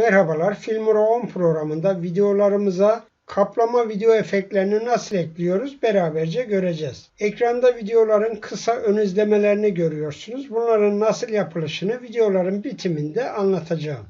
Merhabalar, Filmora 10 programında videolarımıza kaplama video efektlerini nasıl ekliyoruz beraberce göreceğiz. Ekranda videoların kısa ön izlemelerini görüyorsunuz. Bunların nasıl yapılışını videoların bitiminde anlatacağım.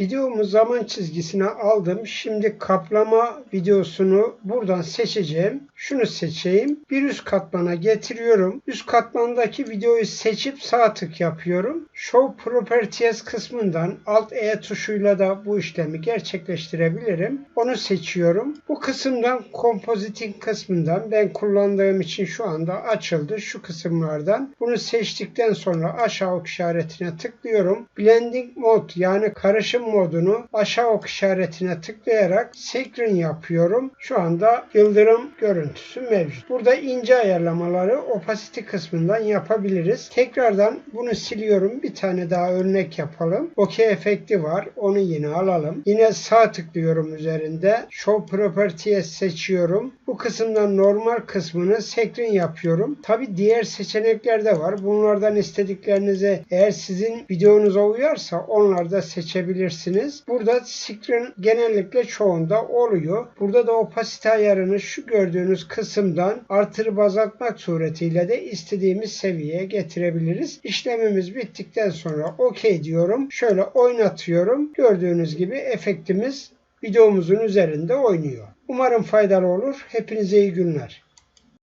Videomu zaman çizgisine aldım. Şimdi kaplama videosunu buradan seçeceğim. Şunu seçeyim. Bir üst katmana getiriyorum. Üst katmandaki videoyu seçip sağ tık yapıyorum. Show Properties kısmından Alt E tuşuyla da bu işlemi gerçekleştirebilirim. Onu seçiyorum. Bu kısımdan Compositing kısmından ben kullandığım için şu anda açıldı. Şu kısımlardan. Bunu seçtikten sonra aşağı ok işaretine tıklıyorum. Blending Mode yani karışım modunu aşağı ok işaretine tıklayarak screen yapıyorum. Şu anda yıldırım görüntüsü mevcut. Burada ince ayarlamaları opacity kısmından yapabiliriz. Tekrardan bunu siliyorum. Bir tane daha örnek yapalım. OK efekti var. Onu yine alalım. Yine sağ tıklıyorum üzerinde. Show Properties seçiyorum. Bu kısımdan normal kısmını screen yapıyorum. Tabi diğer seçenekler de var. Bunlardan istediklerinize eğer sizin videonuza uyarsa onları da seçebilirsiniz yapabilirsiniz. Burada screen genellikle çoğunda oluyor. Burada da opasite ayarını şu gördüğünüz kısımdan artırıp azaltmak suretiyle de istediğimiz seviyeye getirebiliriz. İşlemimiz bittikten sonra OK diyorum. Şöyle oynatıyorum. Gördüğünüz gibi efektimiz videomuzun üzerinde oynuyor. Umarım faydalı olur. Hepinize iyi günler.